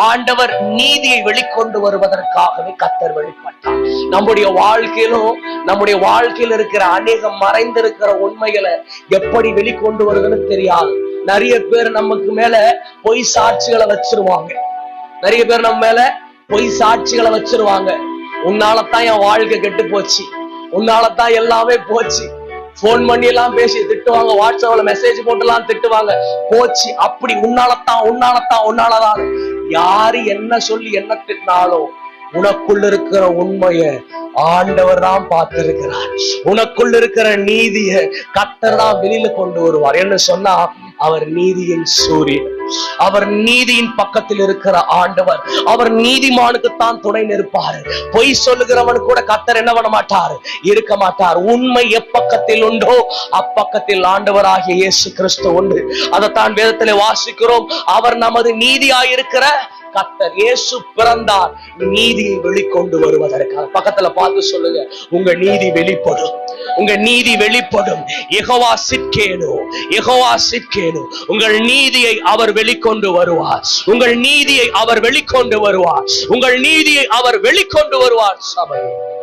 ஆண்டவர் நீதியை வெளிக்கொண்டு வருவதற்காகவே கத்தர் வெளிப்பட்டார் நம்முடைய வாழ்க்கையிலும் நம்முடைய வாழ்க்கையில் இருக்கிற அநேக மறைந்திருக்கிற உண்மைகளை எப்படி வெளிக்கொண்டு வருதுன்னு தெரியாது. நிறைய பேர் நமக்கு மேல பொய் சாட்சிகளை வச்சிருவாங்க. நிறைய பேர் நம்ம மேல பொய் சாட்சிகளை வச்சிருவாங்க. உன்னாலதான் என் வாழ்க்கை கெட்டு போச்சு. உன்னாலதான் எல்லாமே போச்சு. போன் பண்ணி எல்லாம் பேசி திட்டுவாங்க வாட்ஸ்அப்ல மெசேஜ் போட்டு எல்லாம் திட்டுவாங்க. போச்சு. அப்படி உன்னாலத்தான் உன்னாலத்தான் உன்னாலதான். யாரு என்ன சொல்லி என்ன திட்டினாலும் உனக்குள்ள இருக்கிற உண்மைய ஆண்டவர் தான் பார்த்திருக்கிறார். உனக்குள்ள இருக்கிற நீதிய கத்தர் தான் வெளியில கொண்டு வருவார். என்ன சொன்னா அவர் நீதியின் சூரியன். அவர் நீதியின் பக்கத்தில் இருக்கிற ஆண்டவர். அவர் நீதிமானுக்கு தான் துணை நிற்பாரு. பொய் சொல்லுகிறவன் கூட கத்தர் என்ன பண்ண மாட்டார்? இருக்க மாட்டார். உண்மை எப்பக்கத்தில் உண்டோ அப்பக்கத்தில் ஆண்டவராகிய இயேசு கிறிஸ்து உண்டு. அதைத்தான் வேதத்திலே வாசிக்கிறோம். அவர் நமது நீதியாயிருக்கிற கத்தர். இயேசு பிறந்தார். நீதியை வெளிக்கொண்டு வருவதற்காக. பக்கத்துல பார்த்து சொல்லுங்க. உங்க நீதி வெளிப்படும். உங்க நீதி வெளிப்படும். எகவா சிற்கேனோ எகவா சிற்கேனோ உங்கள் நீதியை அவர் வெளிக்கொண்டு வருவார். உங்கள் நீதியை அவர் வெளிக்கொண்டு வருவார். உங்கள் நீதியை அவர் வெளிக்கொண்டு வருவார். சபையை.